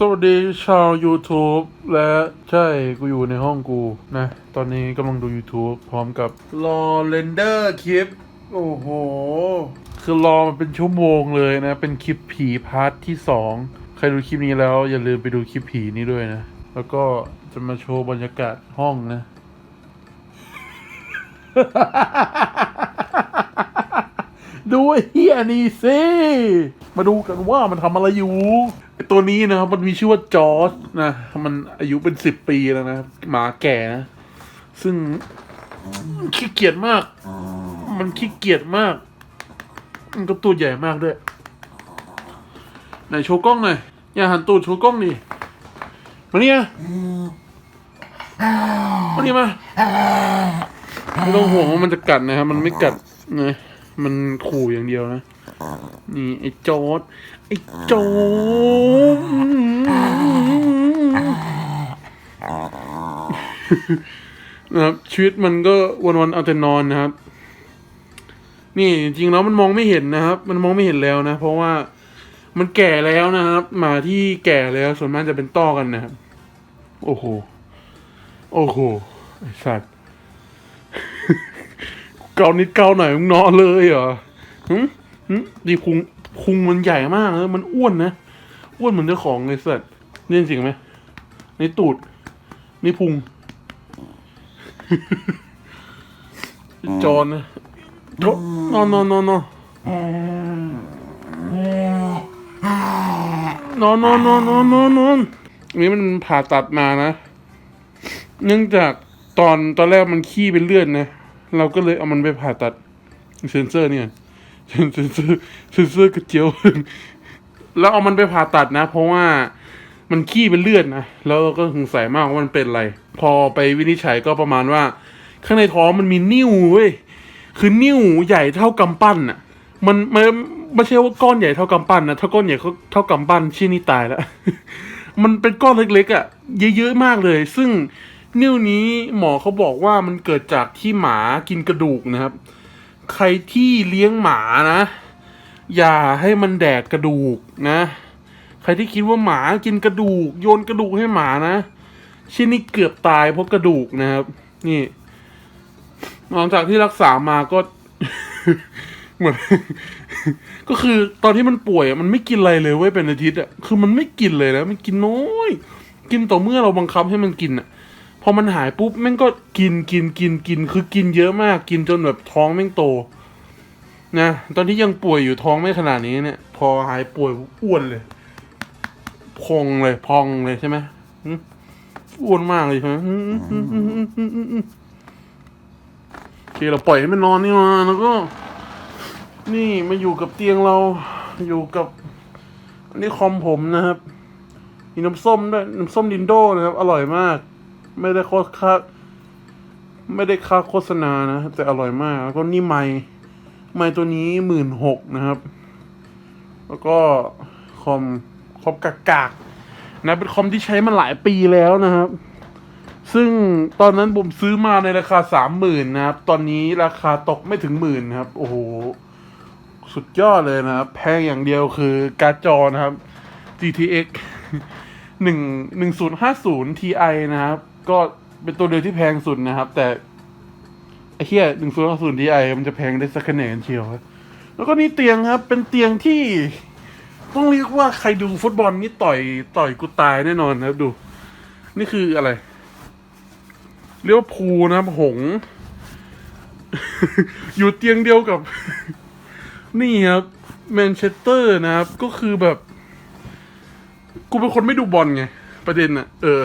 สวัสดีชาว YouTube และใช่กูอยู่ในห้องกูนะ ตอนนี้กำลังดู YouTube พร้อมกับรอเรนเดอร์คลิป โอ้โห คือรอมันเป็นชั่วโมงเลยนะ เป็นคลิปผีพาร์ทที่สองใครดูคลิปนี้แล้วอย่าลืมไปดูคลิปผีนี้ด้วยนะ แล้วก็จะมาโชว์บรรยากาศห้องนะ ดูเฮียนี่สิมาดูกันว่ามันทำอะไรอยู่ตัวนี้นะครับมันมีชื่อว่าจอร์จนะมันอายุเป็นสิบปีแล้วนะหมาแก่นะซึ่งขี้เกียจมาก มันขี้เกียจมาก มันก็ตัวใหญ่มากด้วยไหนโชว์กล้องหน่อยอย่าหันตูดโชว์กล้องดิมาเนี่ยมาเนี่ยมาไม่ต้องห่วงว่ามันจะกัดนะครับมันไม่กัดนะ มันขู่อย่างเดียวนะ นี่ไอ้โจอดไอ้โจ๊ดนะครับ ชีวิตมันก็วันๆเอาแต่นอนนะครับ นี่จริงๆแล้วมันมองไม่เห็นนะครับ มันมองไม่เห็นแล้วนะ เพราะว่ามันแก่แล้วนะครับหมาที่แก่แล้วส่วนมากจะเป็นต้อกันนะครับ โอ้โห โอ้โหไอ้สัตว์ เกานิดเกาหน่อยมึงนอนเลยเหรอหึหึดีพุงพุงมันใหญ่มากเลยมันอ้วนนะอ้วนเหมือนเจ้าของเลยสัตว์นี่จริงไหมนี่ตูดนี่พุงจอนนะนอนนอนนอนนอนนอนนอนนอนนอนนอนนอนอันนี้มันผ่าตัดมานะ เนื่องจากตอนตอนแรกมันขี้เป็นเลือดนะ เราก็เลยเอามันไปผ่าตัดเซนเซอร์เนี่ยเซนเซอร์เซนเซอร์กระเจียวแล้วเอามันไปผ่าตัดนะ เพราะว่ามันขี้เป็นเลือดนะ แล้วเราก็สงสัยมากว่ามันเป็นอะไร พอไปวินิจฉัยก็ประมาณว่า ข้างในท้องมันมีนิ่วเว้ยคือนิ่วใหญ่เท่ากำปั้นอะมันมันไม่ใช่ว่าก้อนใหญ่เท่ากำปั้นนะถ้าก้อนใหญ่เท่ากำปั้นชี้นี่ตายแล้วมันเป็นก้อนเล็กๆอะ เยอะๆมากเลย ซึ่ง นิ้วนี้หมอเขาบอกว่ามันเกิดจากที่หมากินกระดูกนะครับ ใครที่เลี้ยงหมานะ อย่าให้มันแดกกระดูกนะ ใครที่คิดว่าหมากินกระดูก โยนกระดูกให้หมานะชิ้นนี้เกือบตายเพราะกระดูกนะครับ นี่หลังจากที่รักษามาก็เหมือนก็คือตอนที่มันป่วยมันไม่กินอะไรเลยเว้ยเป็นอาทิตย์อะคือมันไม่กินเลยนะมันกินน้อย กินต่อเมื่อเราบังคับให้มันกินอะ พอมันหายปุ๊บแม่งก็กินกินกินกินคือกินเยอะมากกินจนแบบท้องแม่งโตนะตอนที่ยังป่วยอยู่ท้องไม่ขนาดนี้เนี่ย พอหายป่วยอ้วนเลยพองเลยพองเลยใช่ไหมอ้วนมากเลยใช่ไหมโอเคเราปล่อยให้มันนอนนี่มาแล้วก็ นี่มาอยู่กับเตียงเราอยู่กับอันนี้คอมผมนะครับมีน้ำส้มด้วยน้ำส้มดินโดนะครับ อร่อยมาก ไม่ได้โฆษค่าไม่ได้ค่าโฆษณานะ แต่อร่อยมาก แล้วก็นี่ไม้ไม้ตัวนี้หมื่นหกนะครับ แล้วก็คอมคอมกากกากนะเป็นคอมที่ใช้มาหลายปีแล้วนะครับ ซึ่งตอนนั้นผมซื้อมาในราคาสามหมื่นนะครับ ตอนนี้ราคาตกไม่ถึงหมื่นนะครับ โอ้โห สุดยอดเลยนะครับ แพงอย่างเดียวคือการ์ดจอนะครับ GTX หนึ่งหนึ่งศูนย์ห้าศูนย์ Ti นะครับ ก็เป็นตัวเดียวที่แพงสุดนะครับ แต่ไอ้เหี้ยหนึ่งศูนย์ศูนย์ Ti มันจะแพงได้สักคะแนนเชียวครับแล้วก็นี่เตียงครับ เป็นเตียงที่ต้องเรียกว่าใครดูฟุตบอลนี่ต่อยต่อยกูตายแน่นอนนะครับดู นี่คืออะไร เรียกว่าพูนะครับหง อยู่เตียงเดียวกับ นี่ครับแมนเชสเตอร์นะครับ ก็คือแบบ กูเป็นคนไม่ดูบอลไง ประเด็นอะเออ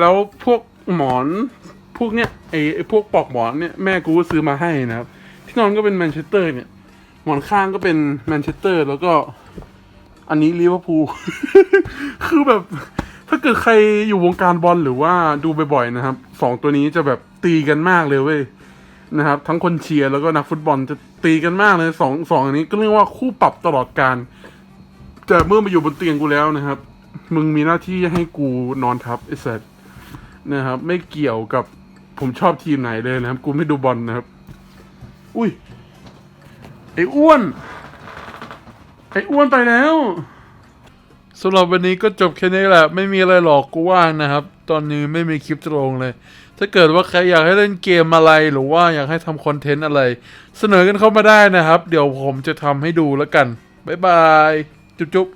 แล้วพวกหมอนพวกเนี้ยไอไอพวกปลอกหมอนเนี่ยแม่กูก็ซื้อมาให้นะครับ ที่นอนก็เป็นแมนเชสเตอร์เนี่ย หมอนข้างก็เป็นแมนเชสเตอร์ แล้วก็อันนี้ลิเวอร์พูลคือแบบถ้าเกิดใครอยู่วงการบอลหรือว่าดูบ่อยๆนะครับสองตัวนี้จะแบบตีกันมากเลยเว้ยนะครับ ทั้งคนเชียร์แล้วก็นักฟุตบอลจะตีกันมากเลยสองสองอันนี้ก็เรียกว่าคู่ปรับตลอดการแต่เมื่อมาอยู่บนเตียงกูแล้วนะครับ มึงมีหน้าที่ให้กูนอนทับไอ้สัตว นะครับ ไม่เกี่ยวกับผมชอบทีมไหนเลยนะครับ กูไม่ดูบอลนะครับ อุ้ย ไอ้อ้วน ไอ้อ้วนไปแล้วสำหรับวันนี้ก็จบแค่นี้แหละ ไม่มีอะไรหรอกกูว่างนะครับ ตอนนี้ไม่มีคลิปจะลงเลย ถ้าเกิดว่าใครอยากให้เล่นเกมอะไรหรือว่าอยากให้ทำคอนเทนต์อะไร เสนอกันเข้ามาได้นะครับ เดี๋ยวผมจะทำให้ดูแล้วกัน บ๊ายบาย จุ๊บ